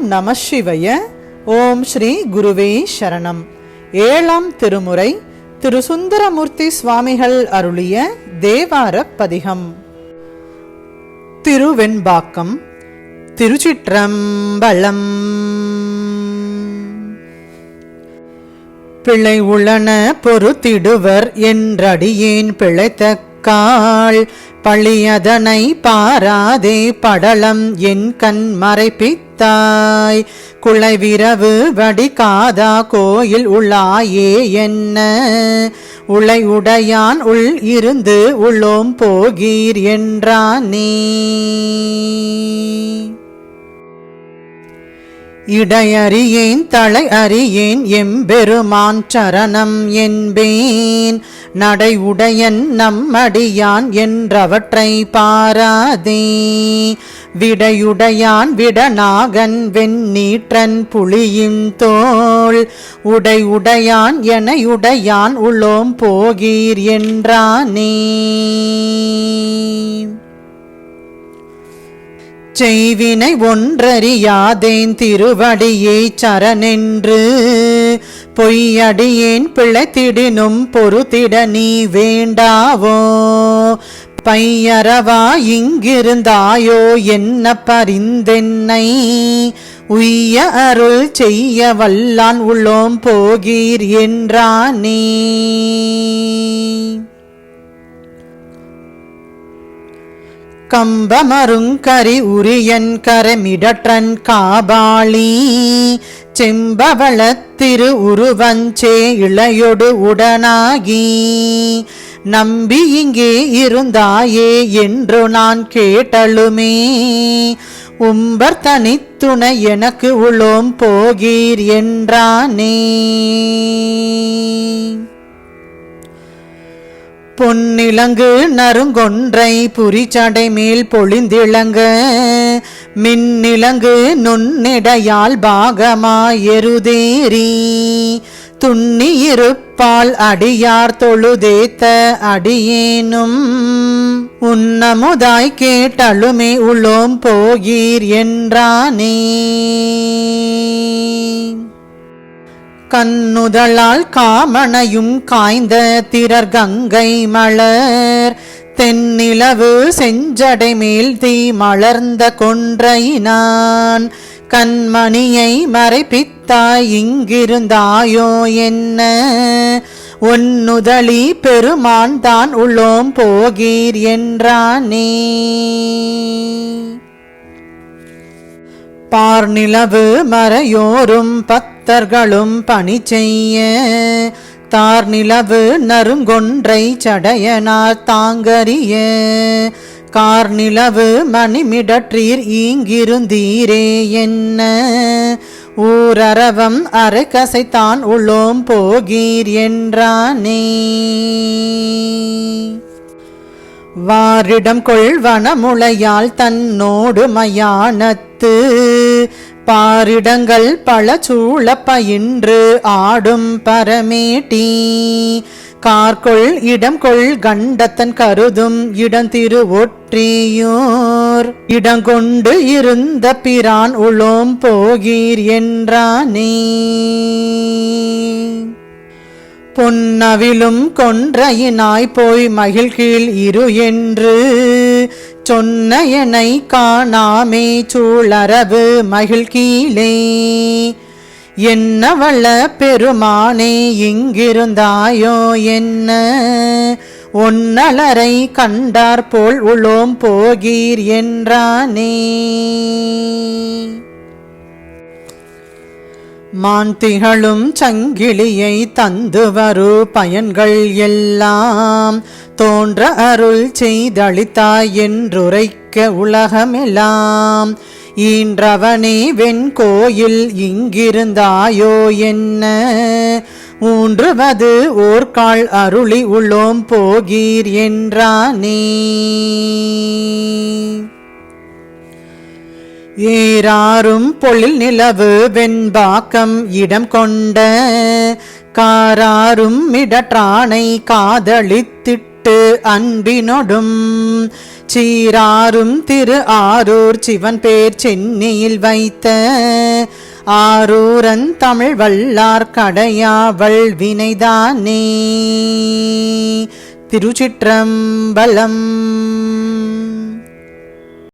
ஓம் நம சிவய. ஓம் ஸ்ரீ குருவே சரணம். ஏழாம் திருமுறை திரு சுந்தரமூர்த்தி சுவாமிகள் அருளிய தேவார பதிகம். திருவெண்பாக்கம் திருச்சிற்றம்பலம். பிழை உளன பொறுத்திடுவர் என்றடியேன் பிழைத்தக்காள் பழியதனை பாராதே படலம் என் கண் மறைப்பித்தாய். குளைவிரவு வடிகாதா கோயில் உள்ளாயே என்ன? உளை உடையான் உள் இருந்து உள்ளோம் போகீர் என்றானே. இடையறியேன் தலை அறியேன் எம்பெருமான் சரணம் என்பேன். நடை உடையன் நம்மடியான் என்றவற்றை பாராதே. விடையுடையான் விடநாகன் வெண்ணீற்றன் புளியும் தோல். உடை உடையான் எனையுடையான் உளோம் போகீர் என்றானே. செய்வினை ஒன்றறியாதேன் திருவடியை சரணென்று பொய்யடியேன் பிழைத்திடினும் பொறுத்திட நீ வேண்டாவோ? பையரவா இங்கிருந்தாயோ என்ன பரிந்தென்னை? உய்ய அருள் செய்ய வல்லான் உள்ளோம் போகீர் என்றானே. கம்பமருங்கரி உரியன் கரமிடற்றன் காபாளி. செம்பவளத்திரு உருவஞ்சே இளையொடு உடனாகி. நம்பி இங்கே இருந்தாயே என்று நான் கேட்டலுமே. உம்பர் தனித்துணை எனக்கு உளோம் போகீர் என்றானே. பொன்னிலங்கு நறுங்கொன்றை புரிச்சடை மேல் பொழிந்திளங்க மின்னிலங்கு நுண்ணிடையால் பாகமாயெருதேரி துண்ணியிருப்பால் அடியார் தொழுதேத்த அடியேனும். உன்னமுதாய் கேட்டழுமே உள்ளோம் போகீர் என்றானே. கண்ணுதலால் காமனையும் காய்ந்த திரர் கங்கை மலர். தென்னிலவு செஞ்சடை மேல் தீ மலர்ந்த கொன்றையினான். கண்மணியை மறைப்பித்தாய் இங்கிருந்தாயோ என்ன? ஒன்னுதலி பெருமான் தான் உள்ளோம் போகீர் என்றானே. பார்நிலவு மறையோரும் பத்தர்களும் பணி செய்ய. தார்நிலவு நறுங்கொன்றை சடையனார் தாங்கறிய. கார்நிலவு மணிமிடற்றீர் ஈங்கிருந்தீரே என்ன. ஊரரவம் அரை கசைத்தான் உள்ளோம் போகீர் என்றானே. வாரிடம் கொள்வனமுளையால் தன்னோடு மயானத்து. பாரிடங்கள் பல சூழப்ப இன்று ஆடும் பரமேட்டி. கார்கொள் இடம் கொள் கண்டத்தன் கருதும் இடம் திரு ஒற்றியோர் இடங்கொண்டு இருந்த பிரான் உளோம் போகீர் என்றானே. பொன்னவிலும் கொன்றையினாய் போய் மகிழ்கீழ் இரு என்று. சொன்னயனை காணாமே சூழரவு மகிழ்கீழே. என்னவள பெருமானே இங்கிருந்தாயோ என்ன? ஒன்னலரை கண்டாற்போல் உளோம் போகீர் என்றானே. மாந்திகளும் சங்கிலியை தந்து வரு பயன்கள் எல்லாம். தோன்ற அருள் செய்தளித்தாய் என்றுரைக்க உலகமெல்லாம் ஈன்றவனே வெண்கோயில் இங்கிருந்தாயோ என்ன? ஊன்றுவது ஓர்கால் அருளி உள்ளோம் போகீர் என்றானே. ஈராறும் பொழில் நிலவு வெண்பாக்கம் இடம் கொண்ட காராறும் இடற்றானை காதலித்திட்டு அன்பினொடும் சீராறும் திரு ஆரூர் சிவன் பேர் சென்னையில் வைத்த ஆரூரன் தமிழ் வல்லார் கடையாவள் வினைதானே. திருச்சிற்றம்பலம்